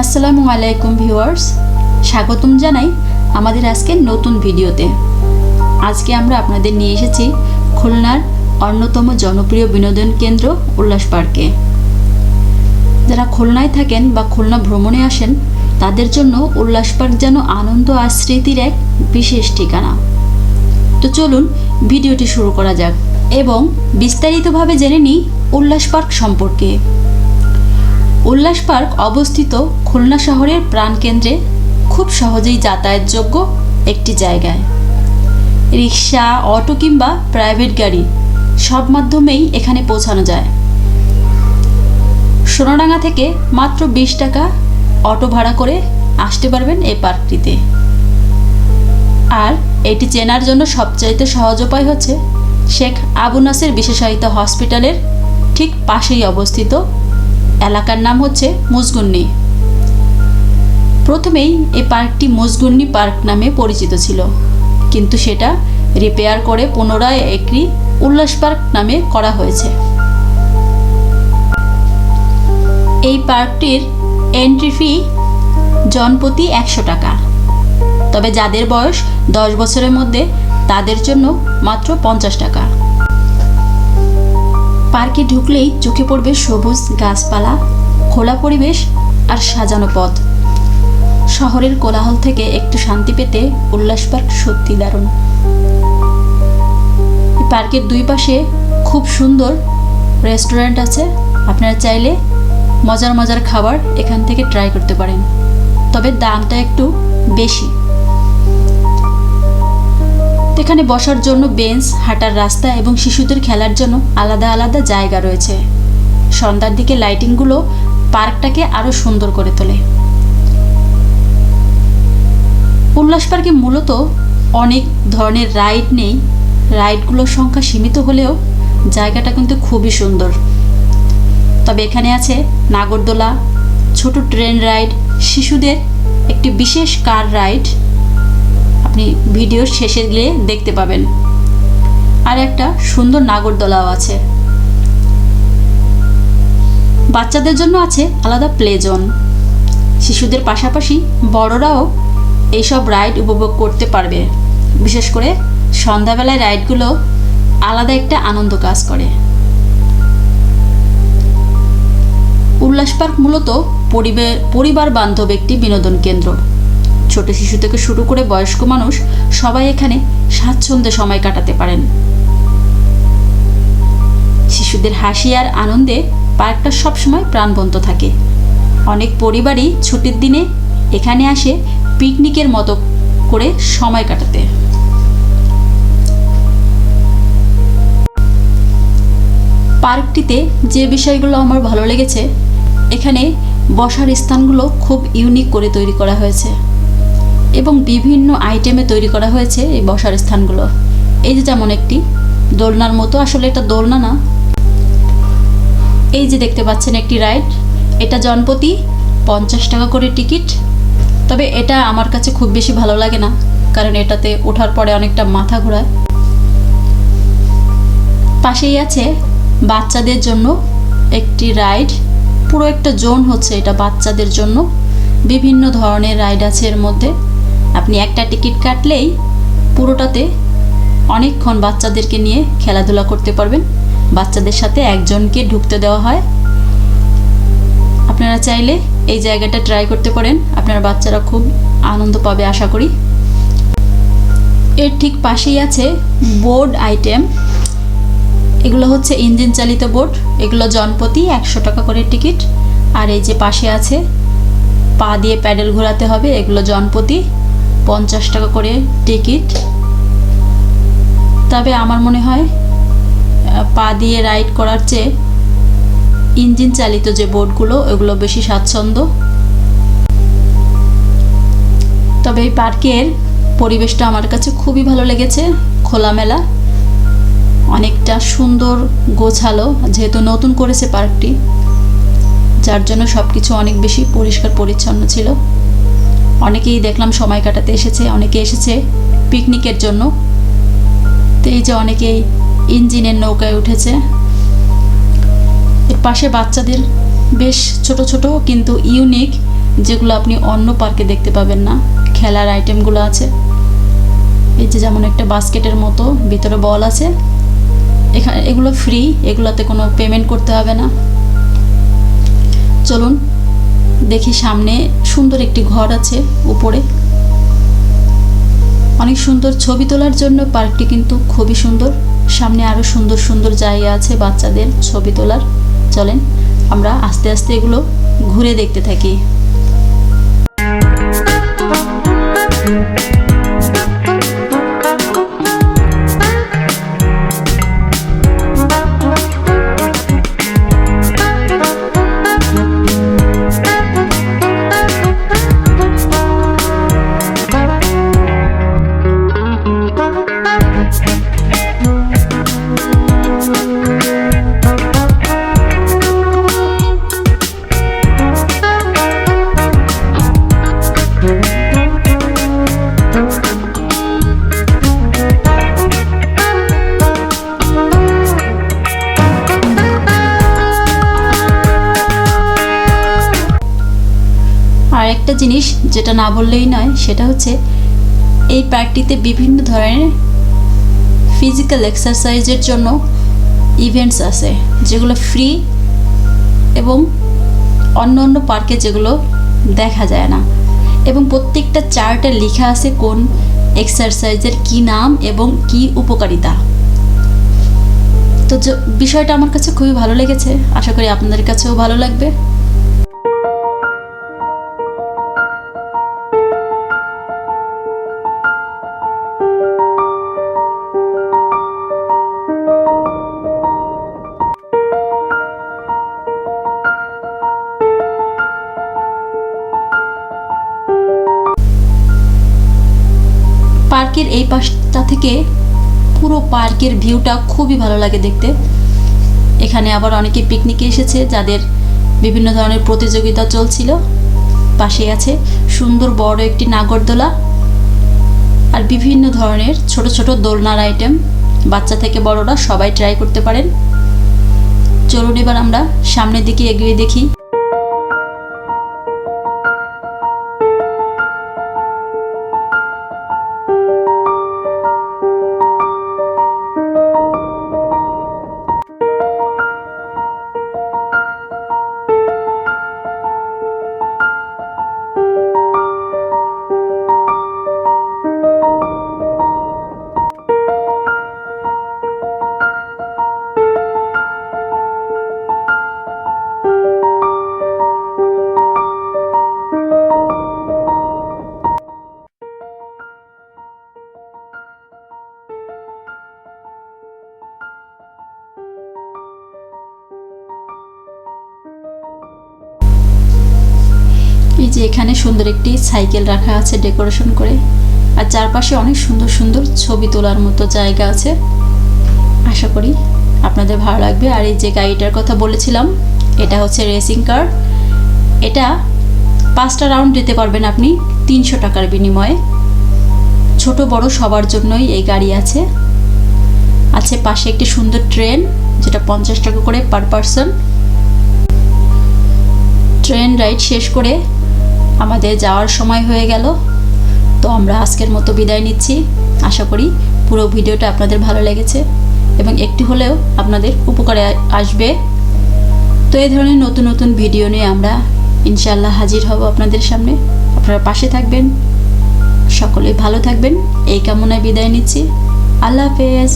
আসসালামু আলাইকুম ভিউয়ার্স। স্বাগতম জানাই আমাদের আজকে নতুন ভিডিওতে। আজকে আমরা আপনাদের নিয়ে এসেছি খুলনার অন্যতম জনপ্রিয় বিনোদন কেন্দ্র উল্লাস পার্কে। যারা খুলনায় থাকেন বা খুলনা ভ্রমণে আসেন, তাদের জন্য উল্লাস পার্ক যেন আনন্দ আর স্মৃতির এক বিশেষ ঠিকানা। তো চলুন ভিডিওটি শুরু করা যাক এবং বিস্তারিতভাবে জেনে নিই উল্লাস পার্ক সম্পর্কে। উল্লাস পার্ক অবস্থিত খুলনা শহরের প্রাণকেন্দ্রে খুব সহজেই যাতায়াতযোগ্য একটি জায়গায়। রিক্সা, অটো কিংবা প্রাইভেট গাড়ি সব মাধ্যমেই এখানে পৌঁছানো যায়। সোনাডাঙ্গা থেকে মাত্র বিশ টাকা অটো ভাড়া করে আসতে পারবেন এই পার্কটিতে। আর এটি চেনার জন্য সবচাইতে সহজ উপায় হচ্ছে শেখ আবু নাসের বিশেষায়িত হসপিটালের ঠিক পাশেই অবস্থিত এলাকার নাম হচ্ছে মুজগুন্নি। প্রথমেই এই পার্কটি মুজগুন্নি পার্ক নামে পরিচিত ছিল, কিন্তু সেটা রিপেয়ার করে পুনরায় একটি উল্লাস পার্ক নামে করা হয়েছে। এই পার্কটির এন্ট্রি ফি জনপ্রতি একশো টাকা। তবে যাদের বয়স দশ বছরের মধ্যে, তাদের জন্য মাত্র পঞ্চাশ টাকা। পার্কে ঢুকলেই চোখে পড়বে সবুজ গাছপালা, খোলা পরিবেশ আর সাজানো পথ। শহরের কোলাহল থেকে একটু শান্তি পেতে উল্লাস পার্ক সত্যি দারুণ। পার্কের দুই পাশে খুব সুন্দর রেস্টুরেন্ট আছে। আপনারা চাইলে মজার মজার খাবার এখান থেকে ট্রাই করতে পারেন। তবে দামটা একটু বেশি। এখানে বসার জন্য বেঞ্চ হাঁটার রাস্তা এবং শিশুদের খেলার জন্য আলাদা আলাদা জায়গা রয়েছে। সন্ধ্যার দিকে লাইটিংগুলো পার্কটাকে আরও সুন্দর করে তোলে। উল্লাস পার্কে মূলত অনেক ধরনের রাইড নেই। রাইডগুলোর সংখ্যা সীমিত হলেও জায়গাটা কিন্তু খুবই সুন্দর। তবে এখানে আছে নাগরদোলা, ছোট ট্রেন রাইড, শিশুদের একটি বিশেষ কার রাইড। আপনি ভিডিওর শেষে গিয়ে দেখতে পাবেন। আর একটা সুন্দর নাগরদোলাও আছে। বাচ্চাদের জন্য আছে আলাদা প্লে জোন। শিশুদের পাশাপাশি বড়রাও এইসব রাইড উপভোগ করতে পারবে। বিশেষ করে সন্ধ্যাবেলায় রাইডগুলো আলাদা একটা আনন্দ কাজ করে। উল্লাস পার্ক মূলত পরিবার বান্ধব একটি বিনোদন কেন্দ্র। ছোট শিশু থেকে শুরু করে বয়স্ক মানুষ সবাই এখানে স্বাচ্ছন্দ্যে সময় কাটাতে পারেন। শিশুদের হাসি আর আনন্দে পার্কটা সবসময় প্রাণবন্ত থাকে। অনেক পরিবারই ছুটির দিনে এখানে আসে পিকনিকের মতো করে সময় কাটাতে। পার্কটিতে যে বিষয়গুলো আমার ভালো লেগেছে এখানে বসার স্থানগুলো খুব ইউনিক করে তৈরি করা হয়েছে। এবং বিভিন্ন আইটেমে তৈরি করা হয়েছে এই বসার স্থানগুলো। এই যে যেমন একটি দোলনার মতো, আসলে এটা দোলনা না। এই যে দেখতে পাচ্ছেন একটি রাইড এটা জনপ্রতি পঞ্চাশ টাকা করে টিকিট। তবে এটা আমার কাছে খুব বেশি ভালো লাগে না, কারণ এটাতে ওঠার পরে অনেকটা মাথা ঘোরায়। পাশেই আছে বাচ্চাদের জন্য একটি রাইড পুরো একটা জোন হচ্ছে এটা বাচ্চাদের জন্য। বিভিন্ন ধরনের রাইড আছে এর মধ্যে। আপনি একটা টিকিট কাটলেই পুরোটাতে অনেকক্ষণ বাচ্চাদেরকে নিয়ে খেলাধুলা করতে পারবেন। বাচ্চাদের সাথে একজনকে ঢুকতে দেওয়া হয়। আপনারা চাইলে এই জায়গাটা ট্রাই করতে পারেন। আপনার বাচ্চারা খুব আনন্দ পাবে, আশা করি। এর ঠিক পাশেই আছে বোর্ড আইটেম এগুলো হচ্ছে ইঞ্জিন চালিত বোট, এগুলো জনপতি একশো টাকা করে টিকিট। আর এই যে পাশে আছে, পা দিয়ে প্যাডেল ঘোরাতে হবে, এগুলো জনপতি, পঞ্চাশ টাকা করে টিকিট। তবে আমার মনে হয় পা দিয়ে রাইড করার চেয়ে ইঞ্জিন চালিত যে বোটগুলো, ওগুলো বেশি স্বাচ্ছন্দ্য। তবে এই পার্কের পরিবেশটা আমার কাছে খুবই ভালো লেগেছে, খোলামেলা। অনেকটা সুন্দর গোছালো, যেহেতু নতুন করেছে পার্কটি, যার জন্য সব কিছু অনেক বেশি পরিষ্কার পরিচ্ছন্ন ছিল। অনেকেই দেখলাম সময় কাটাতে এসেছে, অনেকে এসেছে পিকনিকের জন্য। তো এই যে অনেকেই ইঞ্জিনের নৌকায় উঠেছে। এর পাশে বাচ্চাদের বেশ ছোট ছোট কিন্তু ইউনিক, যেগুলো আপনি অন্য পার্কে দেখতে পাবেন না। খেলার আইটেমগুলো আছে। এই যে যেমন একটা বাস্কেটের মতো, ভিতরে বল আছে। এখানে এগুলো ফ্রি এগুলোতে কোনো পেমেন্ট করতে হবে না। চলুন দেখি সামনে সুন্দর একটি ঘর আছে উপরে। অনেক সুন্দর ছবি তোলার জন্য পার্কটি কিন্তু খুবই সুন্দর। সামনে আরও সুন্দর সুন্দর জায়গা আছে বাচ্চাদের ছবি তোলার। চলেন, আমরা আস্তে আস্তে এগুলো ঘুরে দেখতে থাকি। আর একটা জিনিস যেটা না বললেই নয়, সেটা হচ্ছে এই পার্কটিতে বিভিন্ন ধরনের ফিজিক্যাল এক্সারসাইজের জন্য ইভেন্টস আছে, যেগুলো ফ্রি এবং অন্য অন্য পার্কে যেগুলো দেখা যায় না। এবং প্রত্যেকটা চার্টে লেখা আছে কোন এক্সারসাইজের কি নাম এবং কি উপকারিতা। তো বিষয়টা আমার কাছে খুবই ভালো লেগেছে, আশা করি আপনাদের কাছেও ভালো লাগবে। পার্কের এই পাশটা থেকে পুরো পার্কের ভিউটা খুবই ভালো লাগে দেখতে। এখানে আবার অনেকে পিকনিকে এসেছে, যাদের বিভিন্ন ধরনের প্রতিযোগিতা চলছিল। পাশে আছে সুন্দর বড় একটি নাগরদোলা। আর বিভিন্ন ধরনের ছোট ছোট দোলনার আইটেম বাচ্চা থেকে বড়রা সবাই ট্রাই করতে পারেন। চলুন এবার আমরা সামনের দিকে এগিয়ে দেখি। সুন্দর একটি সাইকেল রাখা আছে ডেকোরেশন করে। আর চারপাশে অনেক সুন্দর সুন্দর ছবি তোলার মতো জায়গা আছে। আশা করি আপনাদের ভালো লাগবে। আর এই যে গাড়িটার কথা বলেছিলাম, এটা হচ্ছে রেসিং কার এটা পাঁচটা রাউন্ড দিতে পারবেন আপনি তিনশো টাকার বিনিময়ে। ছোট বড় সবার জন্যই এই গাড়ি আছে। আছে পাশে একটি সুন্দর ট্রেন যেটা পঞ্চাশ টাকা করে পার পারসন ট্রেন রাইড শেষ করে আমাদের যাওয়ার সময় হয়ে গেল। তো আমরা আজকের মতো বিদায় নিচ্ছি। আশা করি পুরো ভিডিওটা আপনাদের ভালো লেগেছে এবং একটু হলেও আপনাদের উপকারে আসবে। তো এই ধরনের নতুন নতুন ভিডিও নিয়ে আমরা ইনশাল্লাহ হাজির হব আপনাদের সামনে। আপনারা পাশে থাকবেন। সকলে ভালো থাকবেন। এই কামনায় বিদায় নিচ্ছি। আল্লাহ হাফেজ।